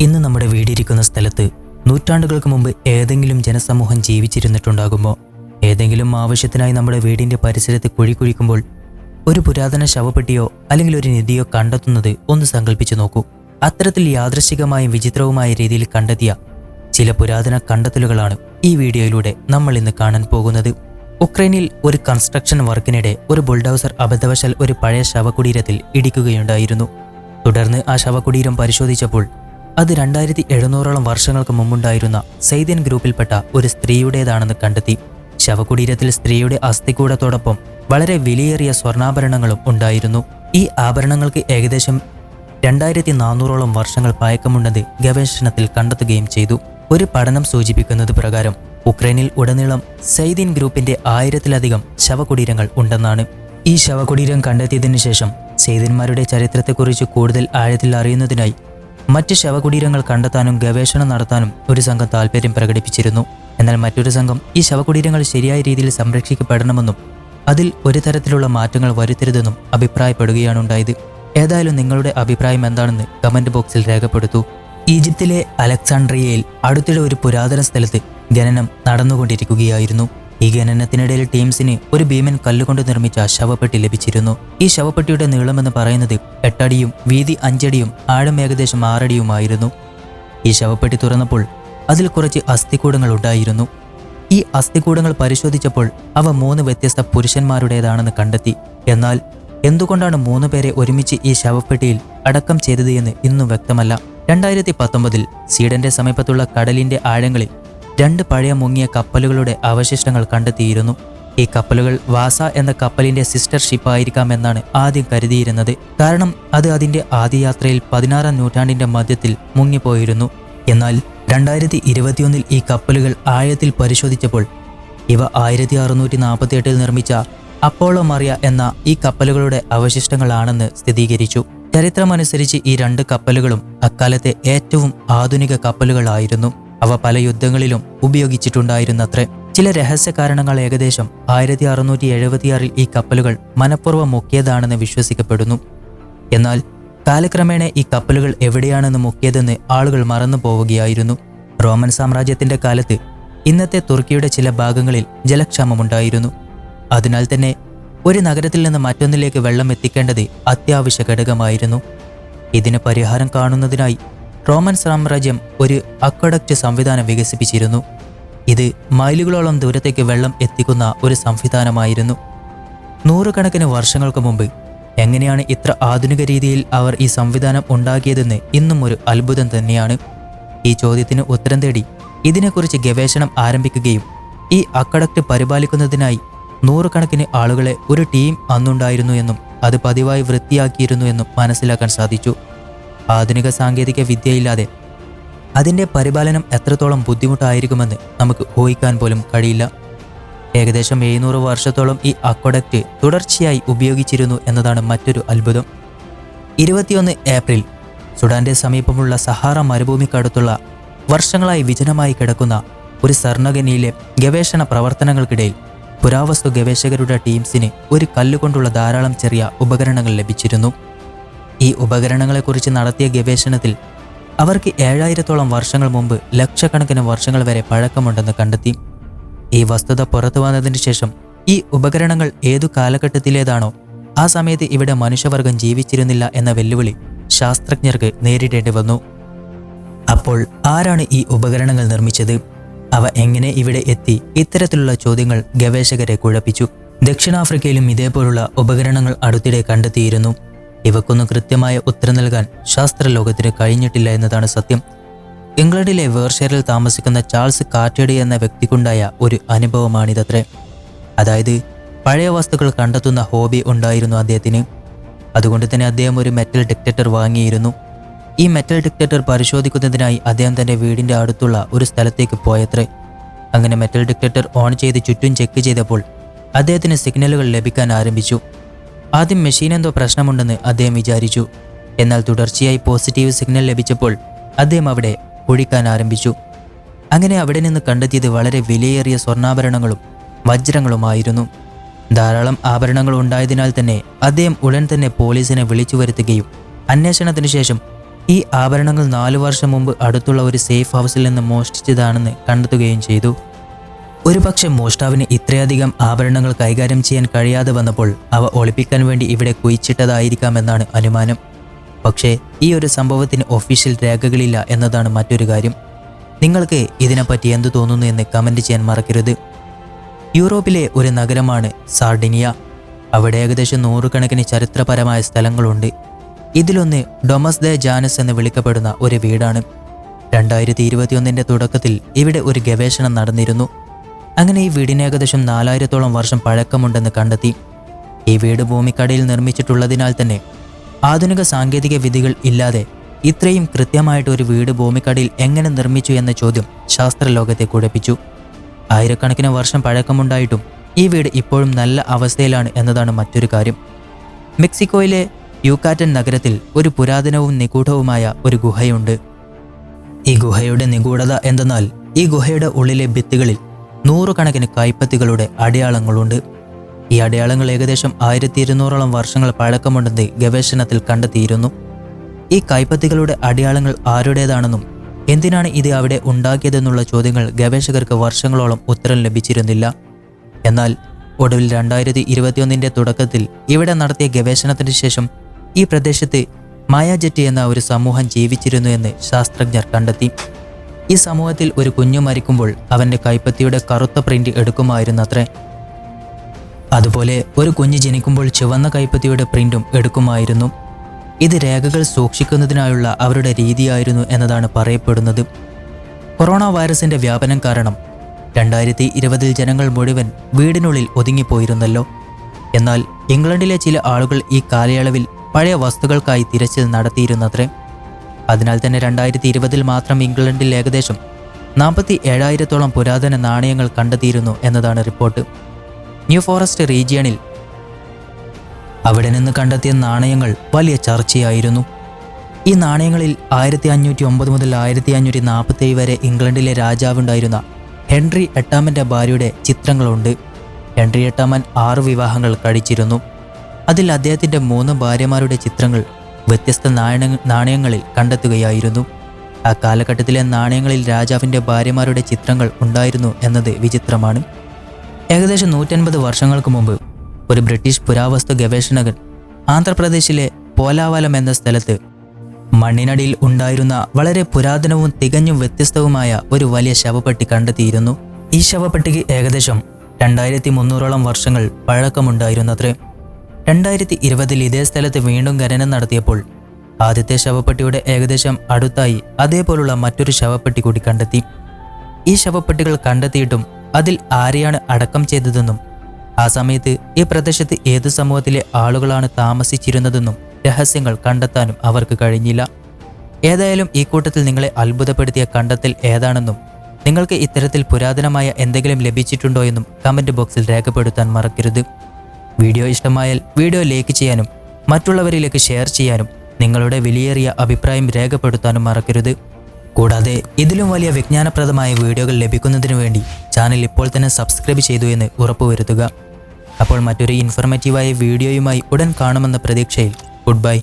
ഇന്ന് നമ്മുടെ വീടിരിക്കുന്ന സ്ഥലത്ത് നൂറ്റാണ്ടുകൾക്ക് മുമ്പ് ഏതെങ്കിലും ജനസമൂഹം ജീവിച്ചിരുന്നിട്ടുണ്ടാകുമ്പോൾ ഏതെങ്കിലും ആവശ്യത്തിനായി നമ്മുടെ വീടിന്റെ പരിസരത്ത് കുഴി കുഴിക്കുമ്പോൾ ഒരു പുരാതന ശവപ്പെട്ടിയോ അല്ലെങ്കിൽ ഒരു നിധിയോ കണ്ടെത്തുന്നത് ഒന്ന് സങ്കല്പിച്ചു നോക്കൂ. അത്തരത്തിൽ യാദൃശികമായും വിചിത്രവുമായ രീതിയിൽ കണ്ടെത്തിയ ചില പുരാതന കണ്ടെത്തലുകളാണ് ഈ വീഡിയോയിലൂടെ നമ്മൾ ഇന്ന് കാണാൻ പോകുന്നത്. ഉക്രൈനിൽ ഒരു കൺസ്ട്രക്ഷൻ വർക്കിനിടെ ഒരു ബുൾഡൌസർ അബദ്ധവശാൽ ഒരു പഴയ ശവകുടീരത്തിൽ ഇടിക്കുകയുണ്ടായിരുന്നു. തുടർന്ന് ആ ശവകുടീരം പരിശോധിച്ചപ്പോൾ അത് രണ്ടായിരത്തി എഴുന്നൂറോളം വർഷങ്ങൾക്ക് മുമ്പുണ്ടായിരുന്ന സൈദ്യൻ ഗ്രൂപ്പിൽപ്പെട്ട ഒരു സ്ത്രീയുടേതാണെന്ന് കണ്ടെത്തി. ശവകുടീരത്തിൽ സ്ത്രീയുടെ അസ്ഥികൂടത്തോടൊപ്പം വളരെ വിലയേറിയ സ്വർണാഭരണങ്ങളും ഉണ്ടായിരുന്നു. ഈ ആഭരണങ്ങൾക്ക് ഏകദേശം രണ്ടായിരത്തി നാനൂറോളം വർഷങ്ങൾ പഴക്കമുണ്ടെന്ന് ഗവേഷണത്തിൽ കണ്ടെത്തുകയും ചെയ്തു. ഒരു പഠനം സൂചിപ്പിക്കുന്നത് പ്രകാരം ഉക്രൈനിൽ ഉടനീളം സൈദിൻ ഗ്രൂപ്പിന്റെ ആയിരത്തിലധികം ശവകുടീരങ്ങൾ ഉണ്ടെന്നാണ്. ഈ ശവകുടീരം കണ്ടെത്തിയതിനു ശേഷം സൈദിന്മാരുടെ ചരിത്രത്തെക്കുറിച്ച് കൂടുതൽ ആഴത്തിൽ അറിയുന്നതിനായി മറ്റ് ശവകുടീരങ്ങൾ കണ്ടെത്താനും ഗവേഷണം നടത്താനും ഒരു സംഘം താൽപ്പര്യം പ്രകടിപ്പിച്ചിരുന്നു. എന്നാൽ മറ്റൊരു സംഘം ഈ ശവകുടീരങ്ങൾ ശരിയായ രീതിയിൽ സംരക്ഷിക്കപ്പെടണമെന്നും അതിൽ ഒരു തരത്തിലുള്ള മാറ്റങ്ങൾ വരുത്തരുതെന്നും അഭിപ്രായപ്പെടുകയാണ് ഉണ്ടായത്. ഏതായാലും നിങ്ങളുടെ അഭിപ്രായം എന്താണെന്ന് കമന്റ് ബോക്സിൽ രേഖപ്പെടുത്തൂ. ഈജിപ്തിലെ അലക്സാണ്ട്രിയയിൽ അടുത്തിടെ ഒരു പുരാതന സ്ഥലത്ത് ഖനനം നടന്നുകൊണ്ടിരിക്കുകയായിരുന്നു. ഈ ഖനനത്തിനിടയിൽ ടീംസിന് ഒരു ഭീമൻ കല്ലുകൊണ്ട് നിർമ്മിച്ച ശവപ്പെട്ടി ലഭിച്ചിരുന്നു. ഈ ശവപ്പെട്ടിയുടെ നീളമെന്ന് പറയുന്നത് എട്ടടിയും വീതി അഞ്ചടിയും ആഴം ഏകദേശം ആറടിയുമായിരുന്നു. ഈ ശവപ്പെട്ടി തുറന്നപ്പോൾ അതിൽ കുറച്ച് അസ്ഥികൂടങ്ങൾ ഉണ്ടായിരുന്നു. ഈ അസ്ഥികൂടങ്ങൾ പരിശോധിച്ചപ്പോൾ അവ മൂന്ന് വ്യത്യസ്ത പുരുഷന്മാരുടേതാണെന്ന് കണ്ടെത്തി. എന്നാൽ എന്തുകൊണ്ടാണ് മൂന്ന് പേരെ ഒരുമിച്ച് ഈ ശവപ്പെട്ടിയിൽ അടക്കം ചെയ്തത് എന്ന് ഇന്നും വ്യക്തമല്ല. രണ്ടായിരത്തി പത്തൊമ്പതിൽ സ്വീഡന്റെ സമീപത്തുള്ള കടലിന്റെ ആഴങ്ങളിൽ രണ്ട് പഴയ മുങ്ങിയ കപ്പലുകളുടെ അവശിഷ്ടങ്ങൾ കണ്ടെത്തിയിരുന്നു. ഈ കപ്പലുകൾ വാസ എന്ന കപ്പലിന്റെ സിസ്റ്റർ ഷിപ്പായിരിക്കാമെന്നാണ് ആദ്യം കരുതിയിരുന്നത്. കാരണം അത് അതിന്റെ ആദ്യയാത്രയിൽ പതിനാറാം നൂറ്റാണ്ടിന്റെ മധ്യത്തിൽ മുങ്ങിപ്പോയിരുന്നു. എന്നാൽ രണ്ടായിരത്തി ഇരുപത്തിയൊന്നിൽ ഈ കപ്പലുകൾ ആഴത്തിൽ പരിശോധിച്ചപ്പോൾ ഇവ ആയിരത്തി അറുന്നൂറ്റി നാൽപ്പത്തി എട്ടിൽ നിർമ്മിച്ച അപ്പോളോ മറിയ എന്ന ഈ കപ്പലുകളുടെ അവശിഷ്ടങ്ങളാണെന്ന് സ്ഥിരീകരിച്ചു. ചരിത്രമനുസരിച്ച് ഈ രണ്ട് കപ്പലുകളും അക്കാലത്തെ ഏറ്റവും ആധുനിക കപ്പലുകളായിരുന്നു. അവ പല യുദ്ധങ്ങളിലും ഉപയോഗിച്ചിട്ടുണ്ടായിരുന്നത്രേ. ചില രഹസ്യ കാരണങ്ങൾ ഏകദേശം ആയിരത്തി അറുന്നൂറ്റി എഴുപത്തിയാറിൽ ഈ കപ്പലുകൾ മനഃപൂർവം മുക്കിയതാണെന്ന് വിശ്വസിക്കപ്പെടുന്നു. എന്നാൽ കാലക്രമേണ ഈ കപ്പലുകൾ എവിടെയാണെന്ന് മുക്കിയതെന്ന് ആളുകൾ മറന്നു പോവുകയായിരുന്നു. റോമൻ സാമ്രാജ്യത്തിന്റെ കാലത്ത് ഇന്നത്തെ തുർക്കിയുടെ ചില ഭാഗങ്ങളിൽ ജലക്ഷാമമുണ്ടായിരുന്നു. അതിനാൽ തന്നെ ഒരു നഗരത്തിൽ നിന്ന് മറ്റൊന്നിലേക്ക് വെള്ളം എത്തിക്കേണ്ടത് അത്യാവശ്യ ഘടകമായിരുന്നു. ഇതിന് പരിഹാരം കാണുന്നതിനായി റോമൻ സാമ്രാജ്യം ഒരു അക്വഡക്റ്റ് സംവിധാനം വികസിപ്പിച്ചിരുന്നു. ഇത് മൈലുകളോളം ദൂരത്തേക്ക് വെള്ളം എത്തിക്കുന്ന ഒരു സംവിധാനമായിരുന്നു. നൂറുകണക്കിന് വർഷങ്ങൾക്ക് മുമ്പ് എങ്ങനെയാണ് ഇത്ര ആധുനിക രീതിയിൽ അവർ ഈ സംവിധാനം ഉണ്ടാക്കിയതെന്ന് ഇന്നും ഒരു അത്ഭുതം തന്നെയാണ്. ഈ ചോദ്യത്തിന് ഉത്തരം തേടി ഇതിനെക്കുറിച്ച് ഗവേഷണം ആരംഭിക്കുകയും ഈ അക്കടക്റ്റ് പരിപാലിക്കുന്നതിനായി നൂറുകണക്കിന് ആളുകളെ ഒരു ടീം അന്നുണ്ടായിരുന്നു എന്നും അത് പതിവായി വൃത്തിയാക്കിയിരുന്നു എന്നും മനസ്സിലാക്കാൻ സാധിച്ചു. ആധുനിക സാങ്കേതിക വിദ്യയില്ലാതെ അതിന്റെ പരിപാലനം എത്രത്തോളം ബുദ്ധിമുട്ടായിരിക്കുമെന്ന് നമുക്ക് ഊഹിക്കാൻ പോലും കഴിയില്ല. ഏകദേശം എഴുന്നൂറ് വർഷത്തോളം ഈ അക്വഡക്റ്റ് തുടർച്ചയായി ഉപയോഗിച്ചിരുന്നു എന്നതാണ് മറ്റൊരു അത്ഭുതം. ഇരുപത്തിയൊന്ന് ഏപ്രിൽ സുഡാന്റെ സമീപമുള്ള സഹാറ മരുഭൂമിക്കടുത്തുള്ള വർഷങ്ങളായി വിജനമായി കിടക്കുന്ന ഒരു സർണഗനിയിലെ ഗവേഷണ പ്രവർത്തനങ്ങൾക്കിടയിൽ പുരാവസ്തു ഗവേഷകരുടെ ടീംസിന് ഒരു കല്ലുകൊണ്ടുള്ള ധാരാളം ചെറിയ ഉപകരണങ്ങൾ ലഭിച്ചിരുന്നു. ഈ ഉപകരണങ്ങളെക്കുറിച്ച് നടത്തിയ ഗവേഷണത്തിൽ അവർക്ക് ഏഴായിരത്തോളം വർഷങ്ങൾ മുമ്പ് ലക്ഷക്കണക്കിന് വർഷങ്ങൾ വരെ പഴക്കമുണ്ടെന്ന് കണ്ടെത്തി. ഈ വസ്തുത പുറത്തു വന്നതിന് ശേഷം ഈ ഉപകരണങ്ങൾ ഏതു കാലഘട്ടത്തിലേതാണോ ആ സമയത്ത് ഇവിടെ മനുഷ്യവർഗം ജീവിച്ചിരുന്നില്ല എന്ന വെല്ലുവിളി ശാസ്ത്രജ്ഞർക്ക് നേരിടേണ്ടി വന്നു. അപ്പോൾ ആരാണ് ഈ ഉപകരണങ്ങൾ നിർമ്മിച്ചത്? അവ എങ്ങനെ ഇവിടെ എത്തി? ഇത്തരത്തിലുള്ള ചോദ്യങ്ങൾ ഗവേഷകരെ കുഴപ്പിച്ചു. ദക്ഷിണാഫ്രിക്കയിലും ഇതേപോലുള്ള ഉപകരണങ്ങൾ അടുത്തിടെ കണ്ടെത്തിയിരുന്നു. ഇവക്കൊന്നും കൃത്യമായ ഉത്തരം നൽകാൻ ശാസ്ത്രലോകത്തിന് കഴിഞ്ഞിട്ടില്ല എന്നതാണ് സത്യം. ഇംഗ്ലണ്ടിലെ വേർഷെയറിൽ താമസിക്കുന്ന ചാൾസ് കാറ്റേഡി എന്ന വ്യക്തിക്കുണ്ടായ ഒരു അനുഭവമാണിതത്രേ. അതായത് പഴയ വസ്തുക്കൾ കണ്ടെത്തുന്ന ഹോബി ഉണ്ടായിരുന്നു അദ്ദേഹത്തിന്. അതുകൊണ്ട് തന്നെ അദ്ദേഹം ഒരു മെറ്റൽ ഡിക്റ്റേറ്റർ വാങ്ങിയിരുന്നു. ഈ മെറ്റൽ ഡിക്റ്റേറ്റർ പരിശോധിക്കുന്നതിനായി അദ്ദേഹം തന്റെ വീടിന്റെ അടുത്തുള്ള ഒരു സ്ഥലത്തേക്ക് പോയത്രേ. അങ്ങനെ മെറ്റൽ ഡിക്റ്റേറ്റർ ഓൺ ചെയ്ത് ചുറ്റും ചെക്ക് ചെയ്തപ്പോൾ അദ്ദേഹത്തിന് സിഗ്നലുകൾ ലഭിക്കാൻ ആരംഭിച്ചു. ആദ്യം മെഷീൻ എന്തോ പ്രശ്നമുണ്ടെന്ന് അദ്ദേഹം വിചാരിച്ചു. എന്നാൽ തുടർച്ചയായി പോസിറ്റീവ് സിഗ്നൽ ലഭിച്ചപ്പോൾ അദ്ദേഹം അവിടെ ഒഴിക്കാൻ ആരംഭിച്ചു. അങ്ങനെ അവിടെ നിന്ന് കണ്ടെത്തിയത് വളരെ വിലയേറിയ സ്വർണാഭരണങ്ങളും വജ്രങ്ങളുമായിരുന്നു. ധാരാളം ആഭരണങ്ങൾ ഉണ്ടായതിനാൽ തന്നെ അദ്ദേഹം ഉടൻ തന്നെ പോലീസിനെ വിളിച്ചു വരുത്തുകയും അന്വേഷണത്തിനു ശേഷം ഈ ആഭരണങ്ങൾ നാലു വർഷം മുമ്പ് അടുത്തുള്ള ഒരു സേഫ് ഹൗസിൽ നിന്ന് മോഷ്ടിച്ചതാണെന്ന് കണ്ടെത്തുകയും ചെയ്തു. ഒരുപക്ഷെ മോഷ്ടാവിന് ഇത്രയധികം ആഭരണങ്ങൾ കൈകാര്യം ചെയ്യാൻ കഴിയാതെ വന്നപ്പോൾ അവ ഒളിപ്പിക്കാൻ വേണ്ടി ഇവിടെ കുഴിച്ചിട്ടതായിരിക്കാമെന്നാണ് അനുമാനം. പക്ഷേ ഈ ഒരു സംഭവത്തിന് ഒഫീഷ്യൽ രേഖകളില്ല എന്നതാണ് മറ്റൊരു കാര്യം. നിങ്ങൾക്ക് ഇതിനെപ്പറ്റി എന്തു തോന്നുന്നു എന്ന് കമന്റ് ചെയ്യാൻ മറക്കരുത്. യൂറോപ്പിലെ ഒരു നഗരമാണ് സാർഡിനിയ. അവിടെ ഏകദേശം നൂറുകണക്കിന് ചരിത്രപരമായ സ്ഥലങ്ങളുണ്ട്. ഇതിലൊന്ന് ഡൊമസ് ദ ജാനസ് എന്ന് വിളിക്കപ്പെടുന്ന ഒരു വീടാണ്. രണ്ടായിരത്തി ഇരുപത്തിയൊന്നിന്റെ തുടക്കത്തിൽ ഇവിടെ ഒരു ഗവേഷണം നടന്നിരുന്നു. അങ്ങനെ ഈ വീടിന് ഏകദേശം നാലായിരത്തോളം വർഷം പഴക്കമുണ്ടെന്ന് കണ്ടെത്തി. ഈ വീട് ഭൂമിക്കടയിൽ നിർമ്മിച്ചിട്ടുള്ളതിനാൽ തന്നെ ആധുനിക സാങ്കേതിക വിധികൾ ഇല്ലാതെ ഇത്രയും കൃത്യമായിട്ട് ഒരു വീട് ഭൂമിക്കടയിൽ എങ്ങനെ നിർമ്മിച്ചു എന്ന ചോദ്യം ശാസ്ത്രലോകത്തെ കുഴപ്പിച്ചു. ആയിരക്കണക്കിന് വർഷം പഴക്കമുണ്ടായിട്ടും ഈ വീട് ഇപ്പോഴും നല്ല അവസ്ഥയിലാണ് എന്നതാണ് മറ്റൊരു കാര്യം. മെക്സിക്കോയിലെ യൂക്കാറ്റൻ നഗരത്തിൽ ഒരു പുരാതനവും നിഗൂഢവുമായ ഒരു ഗുഹയുണ്ട്. ഈ ഗുഹയുടെ നിഗൂഢത എന്തെന്നാൽ ഈ ഗുഹയുടെ ഉള്ളിലെ ഭിത്തികളിൽ നൂറുകണക്കിന് കൈപ്പത്തികളുടെ അടയാളങ്ങളുണ്ട്. ഈ അടയാളങ്ങൾ ഏകദേശം ആയിരത്തി ഇരുന്നൂറോളം വർഷങ്ങൾ പഴക്കമുണ്ടെന്ന് ഗവേഷണത്തിൽ കണ്ടെത്തിയിരുന്നു. ഈ കൈപ്പത്തികളുടെ അടയാളങ്ങൾ ആരുടേതാണെന്നും എന്തിനാണ് ഇത് അവിടെ ഉണ്ടാക്കിയതെന്നുള്ള ചോദ്യങ്ങൾ ഗവേഷകർക്ക് വർഷങ്ങളോളം ഉത്തരം ലഭിച്ചിരുന്നില്ല. എന്നാൽ ഒടുവിൽ രണ്ടായിരത്തി ഇരുപത്തിയൊന്നിന്റെ തുടക്കത്തിൽ ഇവിടെ നടത്തിയ ഗവേഷണത്തിന് ശേഷം ഈ പ്രദേശത്ത് മായാജെറ്റി എന്ന ഒരു സമൂഹം ജീവിച്ചിരുന്നു എന്ന് ശാസ്ത്രജ്ഞർ കണ്ടെത്തി. ഈ സമൂഹത്തിൽ ഒരു കുഞ്ഞു മരിക്കുമ്പോൾ അവന്റെ കൈപ്പത്തിയുടെ കറുത്ത പ്രിന്റ് എടുക്കുമായിരുന്നത്രേ. അതുപോലെ ഒരു കുഞ്ഞ് ജനിക്കുമ്പോൾ ചുവന്ന കൈപ്പത്തിയുടെ പ്രിന്റും എടുക്കുമായിരുന്നു. ഇത് രേഖകൾ സൂക്ഷിക്കുന്നതിനായുള്ള അവരുടെ രീതിയായിരുന്നു എന്നതാണ് പറയപ്പെടുന്നത്. കൊറോണ വൈറസിന്റെ വ്യാപനം കാരണം രണ്ടായിരത്തി ഇരുപതിൽ ജനങ്ങൾ മുഴുവൻ വീടിനുള്ളിൽ ഒതുങ്ങിപ്പോയിരുന്നല്ലോ. എന്നാൽ ഇംഗ്ലണ്ടിലെ ചില ആളുകൾ ഈ കാലയളവിൽ പഴയ വസ്തുക്കൾക്കായി തിരച്ചിൽ നടത്തിയിരുന്നത്രേ. അതിനാൽ തന്നെ രണ്ടായിരത്തി ഇരുപതിൽ മാത്രം ഇംഗ്ലണ്ടിൽ ഏകദേശം നാൽപ്പത്തി ഏഴായിരത്തോളം പുരാതന നാണയങ്ങൾ കണ്ടെത്തിയിരുന്നു എന്നതാണ് റിപ്പോർട്ട്. ന്യൂ ഫോറസ്റ്റ് റീജിയണിൽ അവിടെ നിന്ന് കണ്ടെത്തിയ നാണയങ്ങൾ വലിയ ചർച്ചയായിരുന്നു. ഈ നാണയങ്ങളിൽ ആയിരത്തി അഞ്ഞൂറ്റി ഒമ്പത് മുതൽ ആയിരത്തി അഞ്ഞൂറ്റി നാൽപ്പത്തി വരെ ഇംഗ്ലണ്ടിലെ രാജാവുണ്ടായിരുന്ന ഹെൻറി എട്ടാമന്റെ ഭാര്യയുടെ ചിത്രങ്ങളുണ്ട്. ഹെൻറി എട്ടാമൻ ആറ് വിവാഹങ്ങൾ കഴിച്ചിരുന്നു. അതിൽ അദ്ദേഹത്തിന്റെ മൂന്ന് ഭാര്യമാരുടെ ചിത്രങ്ങൾ വ്യത്യസ്ത നാണയ നാണയങ്ങളിൽ കണ്ടെത്തുകയായിരുന്നു. ആ കാലഘട്ടത്തിലെ നാണയങ്ങളിൽ രാജാവിന്റെ ഭാര്യമാരുടെ ചിത്രങ്ങൾ ഉണ്ടായിരുന്നു എന്നത് വിചിത്രമാണ്. ഏകദേശം നൂറ്റൻപത് വർഷങ്ങൾക്ക് മുമ്പ് ഒരു ബ്രിട്ടീഷ് പുരാവസ്തു ഗവേഷകൻ ആന്ധ്രാപ്രദേശിലെ പോലാവലം എന്ന സ്ഥലത്ത് മണ്ണിനടിയിൽ ഉണ്ടായിരുന്ന വളരെ പുരാതനവും തികഞ്ഞും വ്യത്യസ്തവുമായ ഒരു വലിയ ശവപ്പെട്ടി കണ്ടെത്തിയിരുന്നു. ഈ ശവപ്പെട്ടിക്ക് ഏകദേശം രണ്ടായിരത്തി മുന്നൂറോളം വർഷങ്ങൾ പഴക്കമുണ്ടായിരുന്നത്രേ. രണ്ടായിരത്തി ഇരുപതിൽ ഇതേ സ്ഥലത്ത് വീണ്ടും ഖനനം നടത്തിയപ്പോൾ ആദ്യത്തെ ശവപ്പെട്ടിയുടെ ഏകദേശം അടുത്തായി അതേപോലുള്ള മറ്റൊരു ശവപ്പെട്ടി കൂടി കണ്ടെത്തി. ഈ ശവപ്പെട്ടികൾ കണ്ടെത്തിയിട്ടും അതിൽ ആരെയാണ് അടക്കം ചെയ്തതെന്നും ആ സമയത്ത് ഈ പ്രദേശത്ത് ഏത് സമൂഹത്തിലെ ആളുകളാണ് താമസിച്ചിരുന്നതെന്നും രഹസ്യങ്ങൾ കണ്ടെത്താനും അവർക്ക് കഴിഞ്ഞില്ല. ഏതായാലും ഈ കൂട്ടത്തിൽ നിങ്ങളെ അത്ഭുതപ്പെടുത്തിയ കണ്ടെത്തൽ ഏതാണെന്നും നിങ്ങൾക്ക് ഇത്തരത്തിൽ പുരാതനമായ എന്തെങ്കിലും ലഭിച്ചിട്ടുണ്ടോ എന്നും കമന്റ് ബോക്സിൽ രേഖപ്പെടുത്താൻ മറക്കരുത്. വീഡിയോ ഇഷ്ടമായാൽ വീഡിയോ ലൈക്ക് ചെയ്യാനും മറ്റുള്ളവരിലേക്ക് ഷെയർ ചെയ്യാനും നിങ്ങളുടെ വിലയേറിയ അഭിപ്രായം രേഖപ്പെടുത്താനും മറക്കരുത്. കൂടാതെ ഇതിലും വലിയ വിജ്ഞാനപ്രദമായ വീഡിയോകൾ ലഭിക്കുന്നതിനു വേണ്ടി ചാനൽ ഇപ്പോൾ തന്നെ സബ്സ്ക്രൈബ് ചെയ്തു എന്ന് ഉറപ്പുവരുത്തുക. അപ്പോൾ മറ്റൊരു ഇൻഫർമേറ്റീവായ വീഡിയോയുമായി ഉടൻ കാണുമെന്ന പ്രതീക്ഷയിൽ ഗുഡ് ബൈ